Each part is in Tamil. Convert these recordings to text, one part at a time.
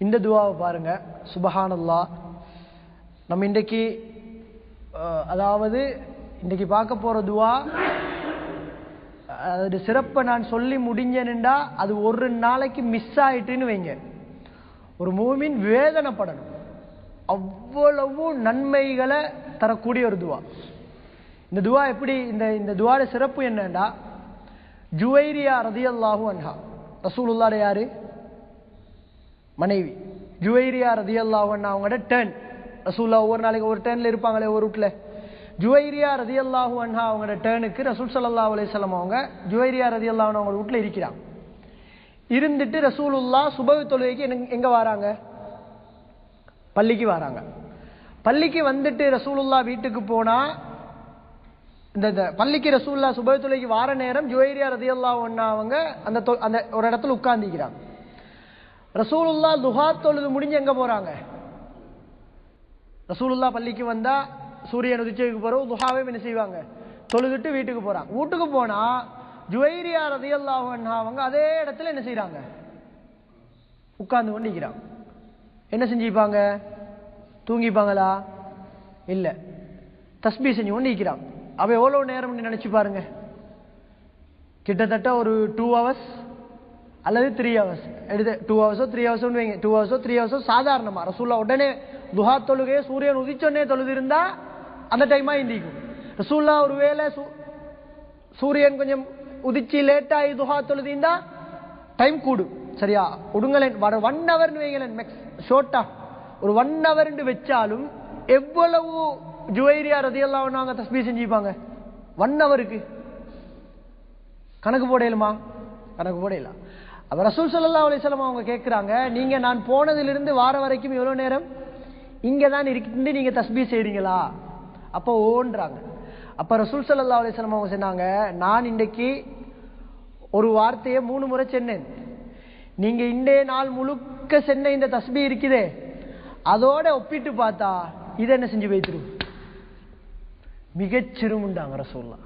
இந்த துவாவை பாருங்கள் சுபஹானல்லா நம்ம இன்றைக்கு அதாவது இன்றைக்கு பார்க்க போகிற துவா அது சிறப்பை நான் சொல்லி முடிஞ்சேனுண்டா அது ஒரு நாளைக்கு மிஸ் ஆயிட்டுன்னு வைங்க. ஒரு மூமின் வேதனைப்படணும். அவ்வளவு நன்மைகளை தரக்கூடிய ஒரு துவா. இந்த துவா எப்படி இந்த இந்த துவாட சிறப்பு என்னண்டா? ஜுவைரியா ரதியல்லாஹு அன்ஹா. ரசூலுல்லாட யாரு? மனைவி. ஜுவைரியா ரதியல்லாஹு அவங்களோட டேர்ன் ரசூல்லா ஒவ்வொரு நாளைக்கு ஒரு டேர்னில் இருப்பாங்களே ஒரு ரூட்டில் ஜுவைரியா ரதியல்லாஹு அன்ஹா அவங்களோட டேர்னுக்கு ரசூல் சல்லா அலைஹி அவங்க ஜுவைரியா ரதி அன்ஹா அவங்க வீட்டில் இருக்கிறாங்க. இருந்துட்டு ரசூலுல்லா சுபவி தொழுகைக்கு எங்க- வராங்க? பள்ளிக்கு வராங்க. பள்ளிக்கு வந்துட்டு ரசூலுல்லா வீட்டுக்கு போனால் இந்த இந்த பள்ளிக்கு ரசூல்லா சுபவி தொழுகைக்கு வார நேரம் ஜுவைரியா ரதியல்லாஹு அன்ஹா அவங்க அந்த தொ- அந்த ஒரு இடத்துல உட்காந்துக்கிறாங்க ரசூலுல்லா துஹா தொழுது முடிஞ்சு எங்கே போறாங்க? ரசூலுல்லா பள்ளிக்கு வந்தால் சூரியன் உதிச்சதுக்கு பிறகு துஹாவே என்ன செய்வாங்க? தொழுதுட்டு வீட்டுக்கு போறாங்க வீட்டுக்கு போனால் ஜுவைரியா ரதியல்லாஹு அவங்க அதே இடத்துல என்ன செய்கிறாங்க உட்கார்ந்து கொண்டு நிற்கிறாங்க என்ன செஞ்சுப்பாங்க? தூங்கிப்பாங்களா? இல்லை. தஸ்பி செஞ்சு கொண்டு நிற்கிறாங்க அவள் எவ்வளோ நேரம் நினச்சி பாருங்க? கிட்டத்தட்ட ஒரு டூ ஹவர்ஸ் அல்லது த்ரீ ஹவர்ஸ் எடுத்து டூ ஹவர்ஸோ த்ரீ ஹவர்ஸோ வைங்க. டூ ஹவர்ஸோ த்ரீ ஹவர்ஸோ சாதாரணமாக ரசூல்லா உடனே துஹா தொழுகையே சூரியன் உதிச்சோடனே தொழுது அந்த டைமாக இந்திக்கும் ரசூல்லா ஒருவேளை சூ- சூரியன் கொஞ்சம் உதிச்சு லேட்டாகி துஹா தொழுதிந்தா டைம் கூடு சரியா? உடுங்களேன் வர ஒன் ஹவர்னு வைங்களேன் மேக்ஸ் ஷோர்ட்டா ஒரு ஒன் ஹவர்னு வச்சாலும் எவ்வளவு ஜுவைரியா ரதியெல்லாம் நாங்கள் தஸ்பீ செஞ்சுப்பாங்க ஒன் ஹவருக்கு கணக்கு போடையலுமா கணக்கு போடையலாம் அப்போ ரசூல் சல்லா அலிஸ்லாம் அவங்க கேட்குறாங்க நீங்கள் நான் போனதிலிருந்து வார வரைக்கும் எவ்வளோ நேரம்? இங்கே தான் இருந்து நீங்கள் தஸ்பீ செய்கிறீங்களா அப்போ ஓன்றாங்க. அப்போ ரசூல் சல்லா அலிஸ்லாம் அவங்க சொன்னாங்க நான் இன்றைக்கு ஒரு வார்த்தையை மூணு முறை சென்னேன். நீங்கள் இன்றைய நாள் முழுக்க சென்ன இந்த தஸ்பி இருக்குதே அதோட ஒப்பிட்டு பார்த்தா இதை என்ன செஞ்சு வைத்திரும்? மிகச்சிறுமுண்டாங்க ரசூல்லா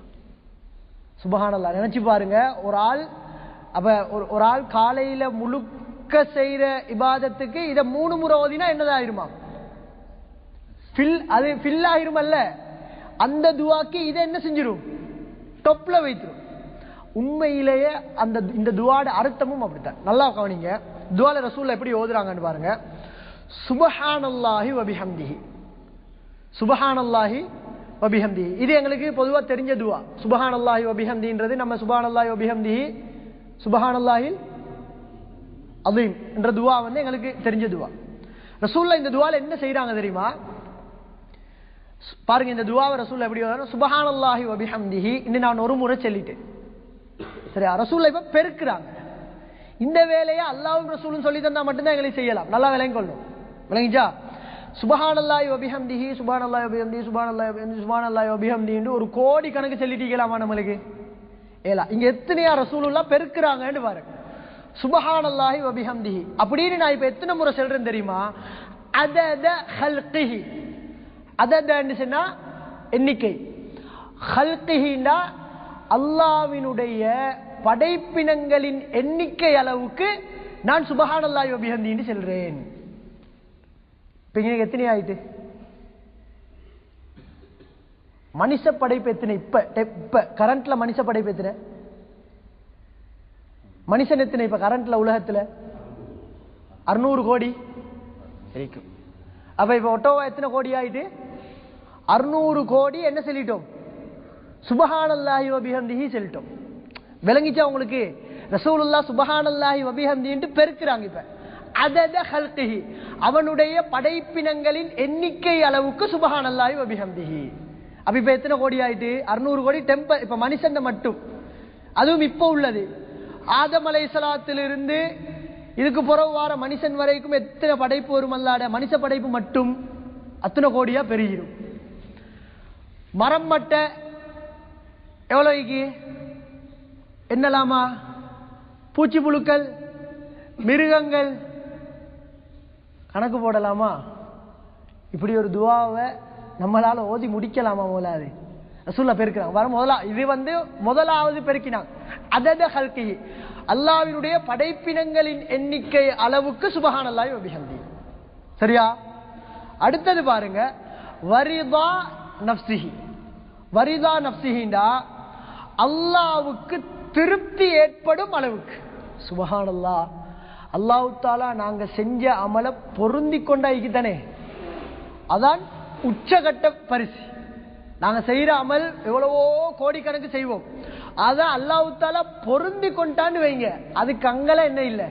சுபஹானல்லா நினச்சி பாருங்க ஒரு ஆள் அப்ப ஒரு ஒரு ஆள் காலையில முழுக்க செய்யற இபாதத்துக்கு இத மூணு முறை ஓதினா என்னதாயிருமா? ஃபில் அது ஃபில் ஆயிருமல்ல அந்த துவாக்கு இதை என்ன செஞ்சிடும் டொப்ல வைத்துடும் உண்மையிலேயே அந்த இந்த துவாட அர்த்தமும் அப்படித்தான். நல்லா கவனிங்க. துவால ரசூல்ல எப்படி ஓதுறாங்கன்னு பாருங்க. சுபஹானல்லாஹி வபிஹம்திஹி. சுபஹானல்லாஹி வபிஹம்திஹி. இது எங்களுக்கு பொதுவா தெரிஞ்ச துவா. சுபஹானல்லாஹி வபிஹம்தின்றது நம்ம சுபஹானல்லாஹி வபிஹம்திஹி சுபஹானல்லாஹில் அலீம் என்ற துவா வந்து எங்களுக்கு தெரிஞ்ச துவா. ரசூல்லா இந்த துவால என்ன செய்யறாங்க தெரியுமா? பாருங்க இந்த துவாவை ரசூல் எப்படி வரும் சுபஹானல்லாஹி வபிஹம்திஹி இன்னும் நான் ஒரு முறை சொல்லிட்டேன். சரி ரசூல்ல இப்ப பெருக்குறாங்க. இந்த வேலையை அல்லாவும் ரசூலும் சொல்லி தந்தா மட்டும்தான் எங்களுக்கு செய்யலாம். நல்லா விளங்கி கொள்ளும். விளங்கிச்சா? சுபஹானல்லாஹி வபிஹம்திஹி சுபஹானல்லாஹி வபிஹம்திஹி அல்லாஹ் வபிஹம்திஹி சுபஹானல்லாஹி வபிஹம்திஹின்னு ஒரு கோடி கணக்கு சொல்லிட்டீங்களாமா நம்மளுக்கு? ஏலா. இங்க எத்தனையா ரசூலுல்லா பெருக்குறாங்கன்னு பாருங்க. சுபஹானல்லாஹி வபிஹம்திஹி அப்படின்னு நான் இப்ப எத்தனை முறை சொல்றேன் தெரியுமா? அதத ஹல்கிஹி. அததன்னு சொன்னா எண்ணிக்கை. ஹல்கிஹின்னா அல்லாவினுடைய படைப்பினங்களின் எண்ணிக்கை அளவுக்கு நான் சுபஹானல்லாஹி வபிஹந்தின்னு சொல்றேன். இப்ப எத்தனை ஆயிட்டு? மனுஷ படைப்பு எத்தனை? இப்ப இப்ப கரண்ட்ல மனுஷ படைப்பு எத்தனை? மனுஷன் எத்தனை இப்ப கரண்ட்ல உலகத்துல? அறுநூறு கோடி. இருக்கும் அப்ப இப்ப ஒட்டோவா எத்தனை கோடி ஆயிட்டு? அறுநூறு கோடி என்ன சொல்லிட்டோம்? சுபஹானல்லாஹி வபிஹம்திஹி சொல்லிட்டோம். விளங்கிச்சா உங்களுக்கு? ரசூலுல்லா சுபஹானல்லாஹி வபிஹம்தின்ட்டு பெருக்குறாங்க இப்ப. அதத ஹல்கிஹி. அவனுடைய படைப்பினங்களின் எண்ணிக்கை அளவுக்கு சுபஹானல்லாஹி வபிஹம்திஹி. அப்ப இப்ப எத்தனை கோடி ஆயிட்டு? அறுநூறு கோடி டெம்பர் இப்ப மனுஷன் மட்டும். அதுவும் இப்ப உள்ளது. ஆதம் அலைசலாத்திலிருந்து இதுக்கு புறவு வார மனுஷன் வரைக்கும் எத்தனை படைப்பு வரும் அல்லாட மனுஷ படைப்பு மட்டும் அத்தனை கோடியா பெருகிடும். மரம் மட்ட எவ்வளவுக்கு? என்னலாமா? பூச்சி புழுக்கள் மிருகங்கள். கணக்கு போடலாமா? இப்படி ஒரு துவாவை நம்மளால ஓதி முடிக்கலாமா முதலாவது ரசூல்லா பெருக்கிறாங்க வர முதலா இது வந்து முதலாவது பெருக்கினாங்க. அதத ஹல்கி அல்லாவினுடைய படைப்பினங்களின் எண்ணிக்கை அளவுக்கு சுபஹான் அல்லாஹி அபிஹந்தி சரியா? அடுத்தது பாருங்க. வரிதா நப்சிஹி வரிதா நப்சிஹிண்டா அல்லாவுக்கு திருப்தி ஏற்படும் அளவுக்கு. சுபஹான் அல்லா அல்லாஹு தாலா நாங்க செஞ்ச அமலை பொருந்தி கொண்டாய்க்கு தானே அதான் உச்சகட்ட பரிசு. நாங்க செய்யற அமல் எவ்வளவோ கோடிக்கணக்கு செய்வோம். அதான் அல்லாவுத்தால பொருந்தி கொண்டான்னு வைங்க. அதுக்கு அங்கெல்லாம் என்ன இல்லை.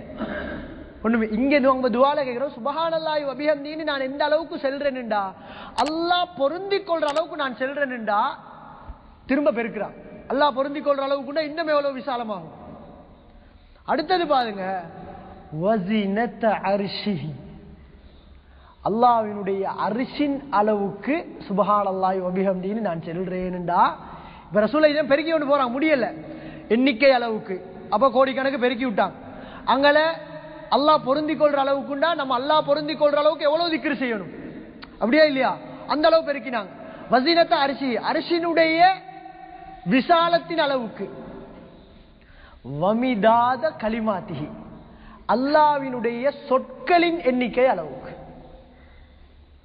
ஒண்ணுமே இங்க நம்ம துவால கேட்கிறோம் சுபஹானல்லாஹி வபிஹம்தின்னு நான் எந்த அளவுக்கு செல்றேன்டா அல்லாஹ் பொருந்தி கொள்ற அளவுக்கு நான் செல்றேன்டா திரும்ப பெருக்கிறான். அல்லாஹ் பொருந்தி கொள்ற அளவுக்குன்னா இன்னும் எவ்வளவு விசாலமாகும். அடுத்தது பாருங்க வசினத்த அரிசி அல்லாவினுடைய அரிசின் அளவுக்கு சுபஹான் அல்லாஹ் அபிஹம்தின்னு நான் செல்றேன்டா இப்ப ரசூலை இதை பெருக்கி கொண்டு போறான் முடியல. எண்ணிக்கை அளவுக்கு. அப்ப கோடிக்கணக்கு பெருக்கி விட்டாங்க அங்கல அல்லாஹ் பொருந்தி கொள்ற அளவுக்குண்டா நம்ம அல்லாஹ் பொருந்தி கொள்ற அளவுக்கு எவ்வளவு திக்ரு செய்யணும்? அப்படியா இல்லையா? அந்த அளவு பெருக்கினாங்க. வசீனத்தை அரிசி அரிசினுடைய விசாலத்தின் அளவுக்கு. வமிதாத களிமாத்திகி அல்லாவினுடைய சொற்களின் எண்ணிக்கை அளவுக்கு.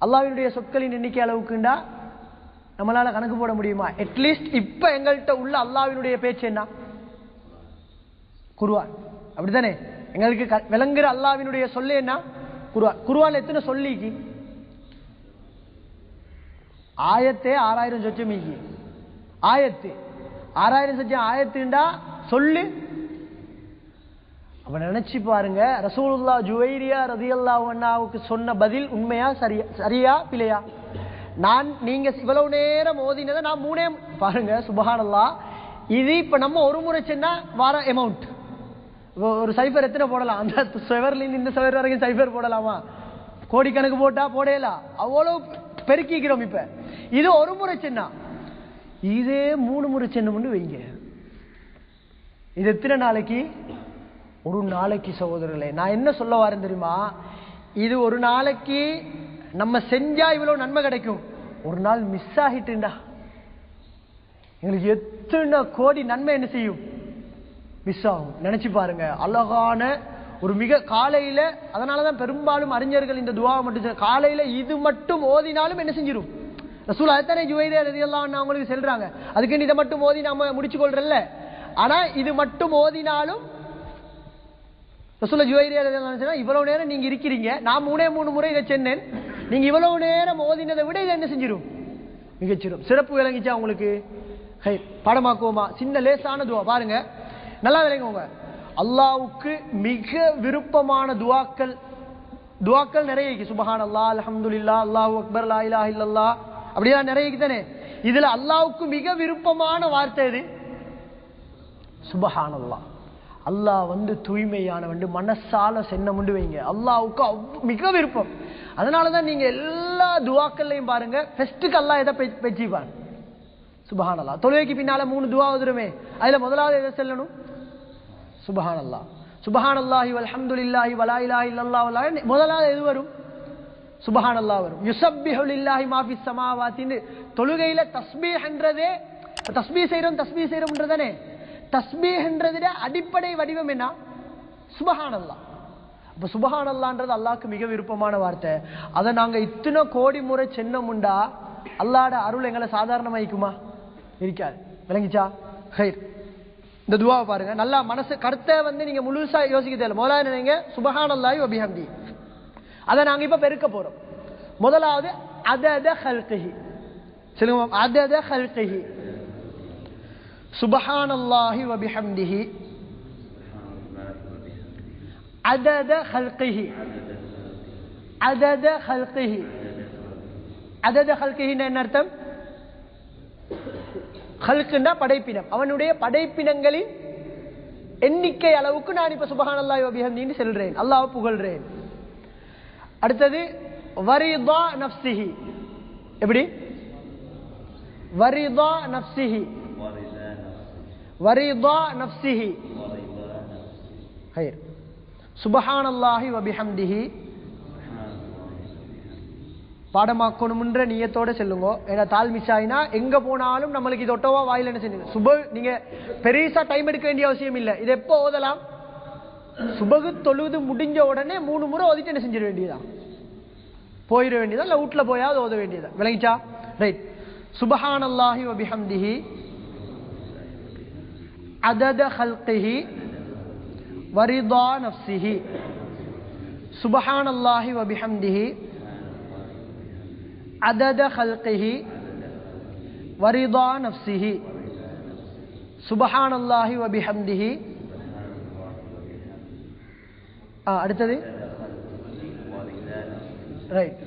அல்லாவினுடைய சொற்களின் எண்ணிக்கை அளவுக்குண்டா? நம்மளால கணக்கு போட முடியுமா? அட்லீஸ்ட் இப்ப எங்கள்கிட்ட உள்ள அல்லாவினுடைய பேச்சு என்ன? குருவான் அப்படித்தானே? எங்களுக்கு க- விளங்குற அல்லாவினுடைய சொல்லு என்ன? குருவான் குருவான் எத்தனை சொல்லிக்கு ஆயத்தே ஆறாயிரம் சொச்சம் ஆயத்து. ஆறாயிரம் சொச்சம் ஆயத்துண்டா? சொல்லு. அப்ப நினைச்சு பாருங்க ரசூலுல்லா ஜுவைரியா ரதியல்லா அண்ணாவுக்கு சொன்ன பதில் உண்மையா சரியா சரியா பிழையா? நான் நீங்க இவ்வளவு நேரம் ஓதினதை நான் மூணே பாருங்க சுபஹானல்லா. இது இப்ப நம்ம ஒரு முறை சொன்னா வர அமௌண்ட் ஒரு சைபர் எத்தனை போடலாம்? அந்த செவர்லேருந்து இந்த செவர் வரைக்கும் சைபர் போடலாமா? கோடிக்கணக்கு போட்டா போடலாம் அவ்வளவு பெருக்கிக்கிறோம் இப்ப. இது ஒரு முறை சின்ன இதே மூணு முறை சின்னம்னு வைங்க. இது எத்தனை நாளைக்கு? ஒரு நாளைக்கு சகோதரர்களே நான் என்ன சொல்ல வரேன் தெரியுமா? இது ஒரு நாளைக்கு நம்ம செஞ்சா இவ்வளவு நன்மை கிடைக்கும். ஒரு நாள் மிஸ் ஆகிட்டுண்டா. எங்களுக்கு எத்தனை கோடி நன்மை என்ன செய்யும்? மிஸ் ஆகும். நினைச்சு பாருங்க. அழகான ஒரு மிக காலையில அதனாலதான் பெரும்பாலும் அறிஞர்கள் இந்த துவா மட்டும் காலையில இது மட்டும் ஓதினாலும் என்ன செஞ்சிடும் ரசூல் அத்தனை ஜுவைதே ரதியெல்லாம் அவங்களுக்கு செல்றாங்க. அதுக்கு இதை மட்டும் ஓதி நாம முடிச்சு கொள்றல ஆனா இது மட்டும் ஓதினாலும் ரசூல ஜுவைரியா இவ்வளவு நேரம் நீங்க இருக்கிறீங்க. நான் மூணே மூணு முறை இதை சென்னேன். நீங்க இவ்வளவு நேரம் ஓதினதை விட இதை என்ன செஞ்சிடும்? மிகச்சிடும் சிறப்பு விளங்கிச்சா உங்களுக்கு? ஹை பாடமாக்குவோமா? சின்ன லேசான துவா. பாருங்க. நல்லா விளங்குவோங்க அல்லாவுக்கு மிக விருப்பமான துவாக்கள். துவாக்கள் நிறைய சுபஹான் அல்லா அலமதுல்லா அல்லாஹு அக்பர் லா இலாஹ இல்லல்லா அப்படியெல்லாம் நிறைய தானே? இதுல அல்லாவுக்கு மிக விருப்பமான வார்த்தை இது சுபஹான் அல்லாஹ் அல்லாஹ் வந்து தூய்மையானவன். மனசால சென்ன முண்டு வைங்க. அல்லாவுக்கு மிக விருப்பம். அதனாலதான் நீங்க எல்லா துவாக்கள்லையும் பாருங்க ஃபெஸ்ட்டுக்கு அல்லாஹ் எதை பெ- பெற்றிப்பான் சுபஹான் தொழுகைக்கு பின்னால மூணு துவா வந்துருமே அதுல முதலாவது எதை செல்லணும்? சுபஹான் அல்லாஹ் சுபஹான் அல்லாஹி வல்ஹம்துலில்லாஹி வலா இலாஹ இல்லல்லாஹ் வலா முதலாவது எது வரும்? சுபஹான் அல்லாஹ் வரும். யுசப்பிஹு மாஃபி சமாவாத்தின்னு. தொழுகையில் ஸமாவாத்தின்னு தொழுகையில தஸ்பீஹ்ன்றதே தஸ்பீஹ் செய்றோம் தஸ்பீஹ் செய்றோம்ன்றதானே? தஸ்பீஹ்ன்றதுல அடிப்படை வடிவம் என்ன? சுபஹானல்லா. இப்போ சுபஹானல்லான்றது சுபஹான் மிக விருப்பமான வார்த்தை. அதை நாங்க இத்தனை கோடி முறை சென்னமுண்டா அல்லாட அருள் எங்களை சாதாரணமாயிக்குமா? இருக்காது. விளங்கிச்சா? ஹைர். இந்த துவாவை பாருங்க. நல்லா மனசு கருத்தை வந்து நீங்க முழுசா யோசிக்க தேவை முதலாவது நினைங்க? சுபஹான் அல்லாஹி அதை நாங்க இப்ப பெருக்க போறோம். முதலாவது அதத ஹல்கிஹி. சொல்லுங்க அதத ஹல்கிஹி. சுபஹான் அல்லாஹி வபிஹம்திஹி. அதத ஹல்கிஹி அதத ஹல்கிஹி அதத ஹல்கிஹின்னு என்ன அர்த்தம்? ஹல்குண்டா படைப்பினம். அவனுடைய படைப்பினங்களின் எண்ணிக்கை அளவுக்கு நான் இப்ப சுபஹான் அல்லாஹ் வபிஹம்தின்னு செல்றேன். அல்லாஹ் புகழ்றேன். அடுத்தது வரிதா நப்சிஹி எப்படி? வரிதா நப்சிஹி வரிதா நப்சிஹி ஹைர். சுபஹானல்லாஹி வபிஹம்திஹி. பாடமாக்கணும்ன்ற நீயத்தோட செல்லுங்க. ஏன்னா தால் மிஸ் ஆயினா எங்க போனாலும் நம்மளுக்கு இது ஒட்டவா வாயில என்ன செஞ்சு சுப நீங்க பெருசா டைம் எடுக்க வேண்டிய அவசியம் இல்லை. இது எப்போ ஓதலாம்? சுபகு தொழுது முடிஞ்ச உடனே மூணு முறை ஓதிட்டு என்ன செஞ்சிட வேண்டியதான் போயிட வேண்டியதா? இல்லை வீட்டில் போயாவது ஓத வேண்டியதா? விளங்கிச்சா? ரைட் சுபஹானல்லாஹி வபிஹம்திஹி. பிஹம்திஹி அதத ஹல்கிஹி வரிதா நஃப்சிஹி சுபஹானல்லாஹி வ பிஹம்திஹி அதத ஹல்கிஹி வரிதா நஃப்சிஹி சுபஹானல்லாஹி வ பிஹம்திஹி ஆ அடுத்தது ரைட்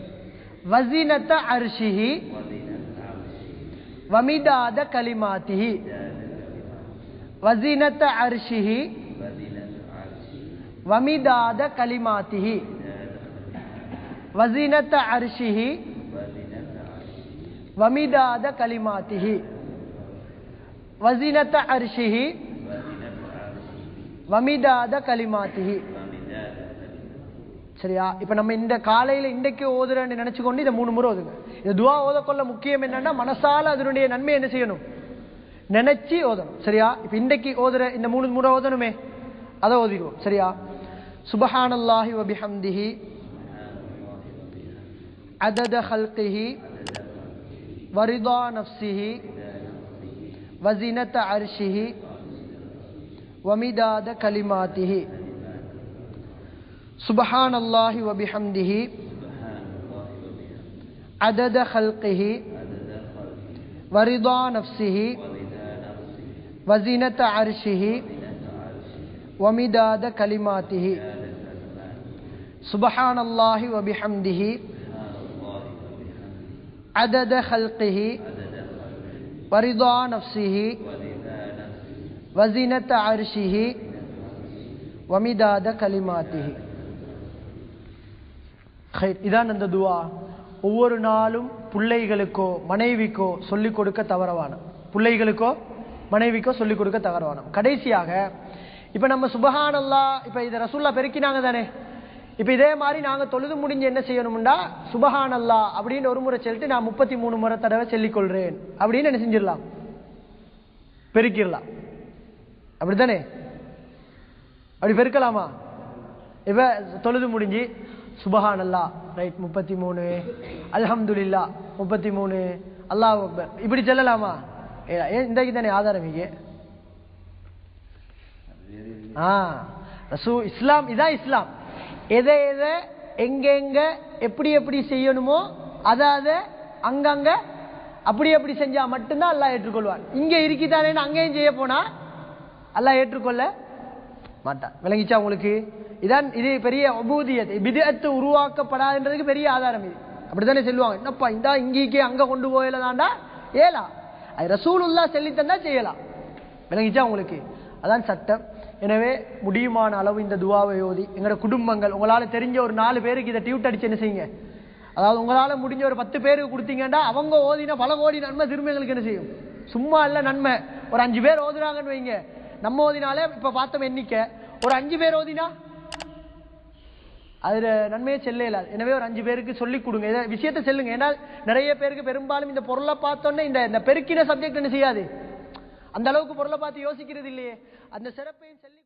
வசீனத்த அர்ஷிஹி வமிதாத கலிமாத்திஹி வசீனத்த அரிசிஹி வமிதாத கலிமாத்திஹி. வசீனத்த அரிசிஹி வமிதாத கலிமாத்திஹி. வசீனத்த அரிசிஹி வமிதாத கலிமாத்திஹி. சரியா? இப்ப நம்ம இந்த காலையில இன்றைக்கு ஓதுறேன்னு நினைச்சு கொண்டு இதை மூணு முறை ஓதுங்க. இந்த துவா ஓதக்கொள்ள முக்கியம் என்னன்னா மனசால அதனுடைய நன்மை என்ன செய்யணும்? நினைச்சு ஓதணும் சரியா இப்ப இன்றைக்கு ஓதுற இந்த மூணு முறை ஓதணுமே அதை ஓதிடுவோம் சரியா சுபஹானல்லாஹி வபிஹம்திஹி அதத ஹல்கிஹி வரிதா நஃப்சிஹி வசினத்த அர்ஷிஹி வமிதாத கலிமாத்திஹி سبحان الله وبحمده عدد خلقه ورضا نفسه வசீனத் அரிசிஹி ஒமிதாத கலிமாத்திஹி. சுபஹான் அல்லாஹி வபிஹம்திஹி. அதத ஹல்கிஹி. வரிதா நஃப்சிஹி. வசீனத் அரிசிஹி ஒமிதாத கலிமாத்திஹி. இதான் அந்த துவா. ஒவ்வொரு நாளும் பிள்ளைகளுக்கோ மனைவிக்கோ சொல்லிக் கொடுக்க தவறவான. பிள்ளைகளுக்கோ மனைவிக்கோ சொல்லிக் கொடுக்க தவறவானம் கடைசியாக இப்போ நம்ம சுபஹானல்லா இப்போ இதை ரசூல்லா பெருக்கினாங்க தானே? இப்போ இதே மாதிரி நாங்கள் தொழுது முடிஞ்சு என்ன செய்யணும்டா? சுபஹானல்லா அப்படின்னு ஒரு முறை சொல்லிட்டு நான் முப்பத்தி மூணு முறை தடவை செல்லிக்கொள்கிறேன் அப்படின்னு என்ன செஞ்சிடலாம்? பெருக்கிடலாம். அப்படித்தானே? அப்படி பெருக்கலாமா? இப்போ தொழுது முடிஞ்சு சுபஹானல்லா ரைட் முப்பத்தி மூணு அல்ஹம்துலில்லா முப்பத்தி மூணு அல்லாஹ் அக்பர். இப்படி சொல்லலாமா? ஏ- ஏன் இன்றைக்கு தானே ஆதாரம் இங்கே ரசூ இஸ்லாம் இதான் இஸ்லாம். எதை எதை எங்கெங்க எப்படி எப்படி செய்யணுமோ அதை அதை அங்கங்க அப்படி அப்படி செஞ்சா மட்டும்தான் அல்லாஹ் ஏற்றுக்கொள்வார் இங்க இருக்கித்தானே அங்கேயும் செய்ய போனா அல்லாஹ் ஏற்றுக்கொள்ள மாட்டான். விளங்கிச்சா உங்களுக்கு? இதான் இது பெரிய அபூதியத் விதத்து உருவாக்கப்படாதுன்றதுக்கு பெரிய ஆதாரம் இது. அப்படித்தானே சொல்லுவாங்க. என்னப்பா இந்தா இங்கேக்கே அங்க கொண்டு போயிடலாம்டா ஏலா. அது ரசூலுல்லா செல்லித்தந்தா செய்யலாம். விளங்கிச்சா உங்களுக்கு? அதான் சட்டம். எனவே முடியுமான அளவு இந்த துவாவை ஓதி எங்களோட குடும்பங்கள் உங்களால் தெரிஞ்ச ஒரு நாலு பேருக்கு இதை டியூட் அடிச்சு என்ன செய்யுங்க? அதாவது உங்களால் முடிஞ்ச ஒரு பத்து பேருக்கு கொடுத்தீங்கன்னா அவங்க ஓதின பல கோடி நன்மை திரும்ப எங்களுக்கு என்ன செய்யும்? சும்மா இல்லை நன்மை. ஒரு அஞ்சு பேர் ஓதுறாங்கன்னு வைங்க. நம்ம ஓதினாலே இப்போ பார்த்தோம் எண்ணிக்கை. ஒரு அஞ்சு பேர் ஓதினா அதுல நன்மையே செல்ல இல்லாது எனவே ஒரு அஞ்சு பேருக்கு சொல்லி கொடுங்க. இதை விஷயத்தை செல்லுங்க. ஏன்னா நிறைய பேருக்கு பெரும்பாலும் இந்த பொருளை பார்த்தோன்னே இந்த இந்த பெருக்கின சப்ஜெக்ட் என்ன செய்யாது? அந்த அளவுக்கு பொருளை பார்த்து யோசிக்கிறது இல்லையே. அந்த சிறப்பையும் செல்லி